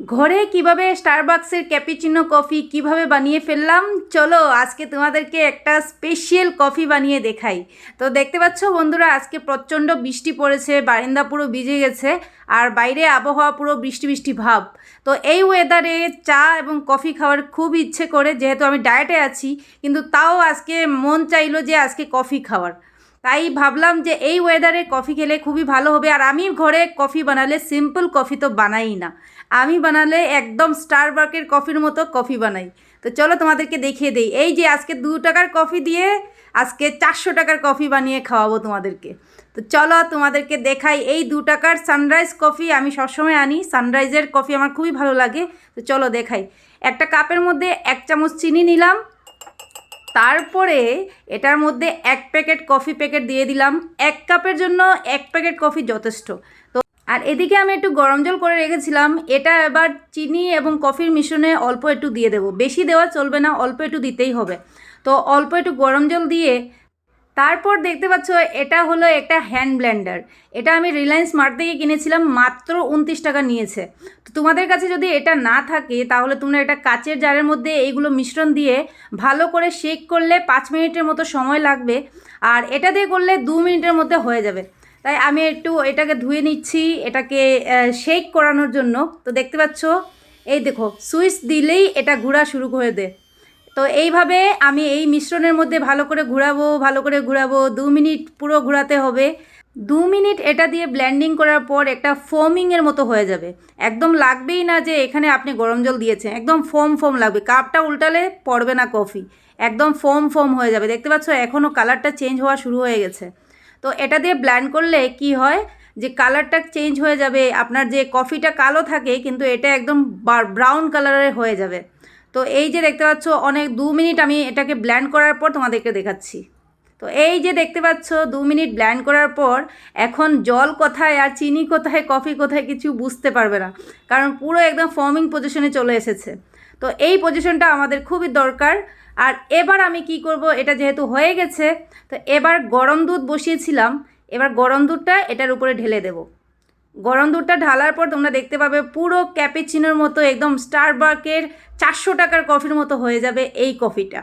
ঘরে কীভাবে স্টারবাক্সের cappuccino coffee কীভাবে বানিয়ে ফেললাম? চলো আজকে তোমাদেরকে একটা স্পেশিয়াল কফি বানিয়ে দেখাই। তো দেখতে পাচ্ছ বন্ধুরা, আজকে প্রচণ্ড বৃষ্টি পড়েছে, বারিন্দা পুরো ভিজে গেছে, আর বাইরে আবহাওয়া পুরো বৃষ্টি বৃষ্টি ভাব। তো এই ওয়েদারে চা এবং কফি খাওয়ার খুব ইচ্ছে করে, যেহেতু আমি ডায়েটে আছি, কিন্তু তাও আজকে মন চাইলো যে আজকে কফি খাওয়ার। তাই ভাবলাম যে এই ওয়েদারে কফি খেলে খুবই ভালো হবে। আর আমি ঘরে কফি বানালে সিম্পল কফি তো বানাই না। আমি বানালে একদম স্টার বার্কের কফির মতো কফি বানাই। তো চলো তোমাদেরকে দেখিয়ে দিই। এই যে আজকে দু টাকার কফি দিয়ে আজকে চারশো টাকার কফি বানিয়ে খাওয়াবো তোমাদেরকে। তো চলো তোমাদেরকে দেখাই এই দু টাকার সানরাইজ কফি আমি সবসময় আনি সানরাইজের কফি আমার খুবই ভালো লাগে। তো চলো দেখাই। একটা কাপের মধ্যে এক চামচ চিনি নিলাম। তারপরে এটার মধ্যে এক প্যাকেট কফি প্যাকেট দিয়ে দিলাম। এক কাপের জন্য এক প্যাকেট কফি যথেষ্ট। তো, আর এদিকে আমি একটু গরম জল করে রেখেছিলাম। এটা এবার চিনি এবং কফির মিশ্রণে অল্প একটু দিয়ে দেবো। বেশি দেওয়া চলবে না, অল্প একটু দিতেই হবে। তো, অল্প একটু গরম জল দিয়ে তারপর দেখতে পাচ্ছ এটা হলো একটা হ্যান্ড ব্লেন্ডার এটা আমি রিলায়েন্স মার্ট থেকে কিনেছিলাম, মাত্র উনত্রিশ টাকা নিয়েছে। তো তোমাদের কাছে যদি এটা না থাকে, তাহলে তোমরা এটা কাচের জারের মধ্যে এইগুলো মিশ্রণ দিয়ে ভালো করে শেক করলে পাঁচ মিনিটের মতো সময় লাগবে, আর এটা দিয়ে করলে দু মিনিটের মধ্যে হয়ে যাবে। তাই আমি একটু এটাকে ধুয়ে নিচ্ছি, এটাকে শেক করানোর জন্য। তো দেখতে পাচ্ছ, এই দেখো, সুইচ দিলেই এটা ঘোরা শুরু করে দেয়। তো এইভাবে আমি এই মিশ্রণের মধ্যে ভালো করে ঘোরাবো, ভালো করে ঘোরাবো, দু মিনিট পুরো ঘোরাতে হবে। দু মিনিট এটা দিয়ে ব্ল্যান্ডিং করার পর একটা ফোমিংয়ের মতো হয়ে যাবে। একদম লাগবেই না যে এখানে আপনি গরম জল দিয়েছেন, একদম ফোম ফোম লাগবে। কাপটা উল্টালে পড়বে না কফি একদম ফোম ফোম হয়ে যাবে। দেখতে পাচ্ছ এখনও কালারটা চেঞ্জ হওয়া শুরু হয়ে গেছে। তো এটা দিয়ে ব্ল্যান্ড করলে কি হয় যে কালারটা চেঞ্জ হয়ে যাবে, আপনার যে কফিটা কালো থাকে, কিন্তু এটা একদম ব্রাউন কালারের হয়ে যাবে। তো এই যে দেখতে পাচ্ছ, অনেক দু মিনিট আমি এটাকে ব্ল্যান্ড করার পর তোমাদেরকে দেখাচ্ছি। তো এই যে দেখতে পাচ্ছ, দু মিনিট ব্ল্যান্ড করার পর এখন জল কোথায় আর চিনি কোথায় কফি কোথায় কিছু বুঝতে পারবে না। কারণ পুরো একদম ফর্মিং পজিশনে চলে এসেছে। তো এই পজিশনটা আমাদের খুবই দরকার। আর এবার আমি কি করব, এটা যেহেতু হয়ে গেছে, তো এবার গরম দুধ বসিয়েছিলাম, এবার গরম দুধটা এটার উপরে ঢেলে দেবো। গরম দুধটা ঢালার পর তোমরা দেখতে পাবে পুরো ক্যাপেচিনোর মতো একদম স্টারবার্কের চারশো টাকার কফির মতো হয়ে যাবে এই কফিটা।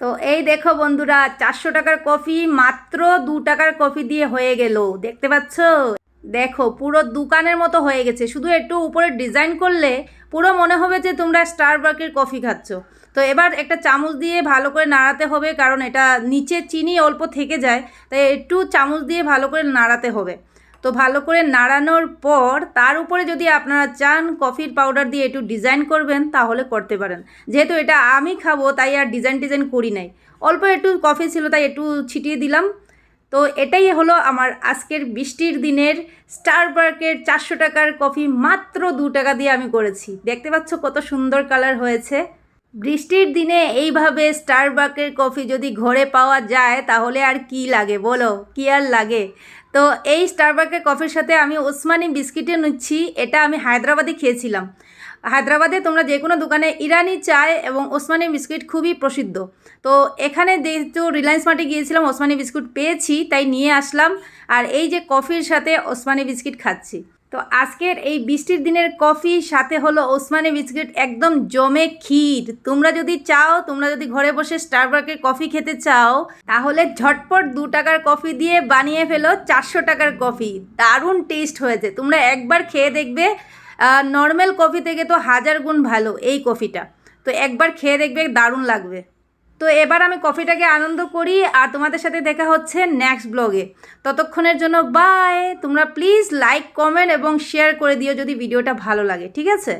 তো এই দেখো বন্ধুরা, চারশো টাকার কফি মাত্র দু টাকার কফি দিয়ে হয়ে গেল। দেখতে পাচ্ছ? দেখো, পুরো দোকানের মতো হয়ে গেছে। শুধু একটু উপরে ডিজাইন করলে পুরো মনে হবে যে তোমরা স্টারবার্কের কফি খাচ্ছ। তো এবার একটা চামচ দিয়ে ভালো করে নাড়াতে হবে, কারণ এটা নিচে চিনি অল্প থেকে যায়, তাই একটু চামচ দিয়ে ভালো করে নাড়াতে হবে। তো ভালো করে নাড়ানোর পর তার উপরে যদি আপনারা চান কফির পাউডার দিয়ে একটু ডিজাইন করবেন, তাহলে করতে পারেন। যেহেতু এটা আমি খাব, তাই আর ডিজাইন ডিজাইন করি নাই। অল্প একটু কফি ছিল, তাই একটু ছিটিয়ে দিলাম। তো এটাই হলো আমার আজকের বৃষ্টির দিনের স্টারবার্কের চারশো টাকার কফি, মাত্র দু টাকা দিয়ে আমি করেছি। দেখতে পাচ্ছ কত সুন্দর কালার হয়েছে। বৃষ্টির দিনে এইভাবে স্টার স্টারবাকের কফি যদি ঘরে পাওয়া যায়, তাহলে আর কি লাগে বলো? কি আর লাগে? তো এই স্টারবাকের কফির সাথে আমি ওসমানি বিস্কিটে নিচ্ছি, এটা আমি হায়দ্রাবাদে খেয়েছিলাম। হায়দ্রাবাদে তোমরা যে কোনো দোকানে ইরানি চায় এবং ওসমানি বিস্কিট খুবই প্রসিদ্ধ। তো এখানে যেহেতু রিলায়েন্স মার্টে গিয়েছিলাম, ওসমানি বিস্কুট পেয়েছি, তাই নিয়ে আসলাম। আর এই যে কফির সাথে ওসমানি বিস্কিট খাচ্ছি। তো আজকের এই বৃষ্টির দিনের কফি, সাথে হলো ওসমানি বিস্কিট, একদম জমে ক্ষীর। তোমরা যদি চাও, তোমরা যদি ঘরে বসে স্টারবার্কের কফি খেতে চাও, তাহলে ঝটপট দু টাকার কফি দিয়ে বানিয়ে ফেলো চারশো টাকার কফি। দারুণ টেস্ট হয়েছে। তোমরা একবার খেয়ে দেখবে নর্মাল কফি থেকে তো হাজার গুণ ভালো এই কফিটা। তো একবার খেয়ে দেখবে, দারুণ লাগবে। তো এবার আমি কফিটাকে আনন্দ করি আর তোমাদের সাথে দেখা হচ্ছে নেক্সট ব্লগে ততক্ষণের জন্য বাই তোমরা প্লিজ লাইক কমেন্ট এবং শেয়ার করে দিও যদি ভিডিওটা ভালো লাগে, ঠিক আছে?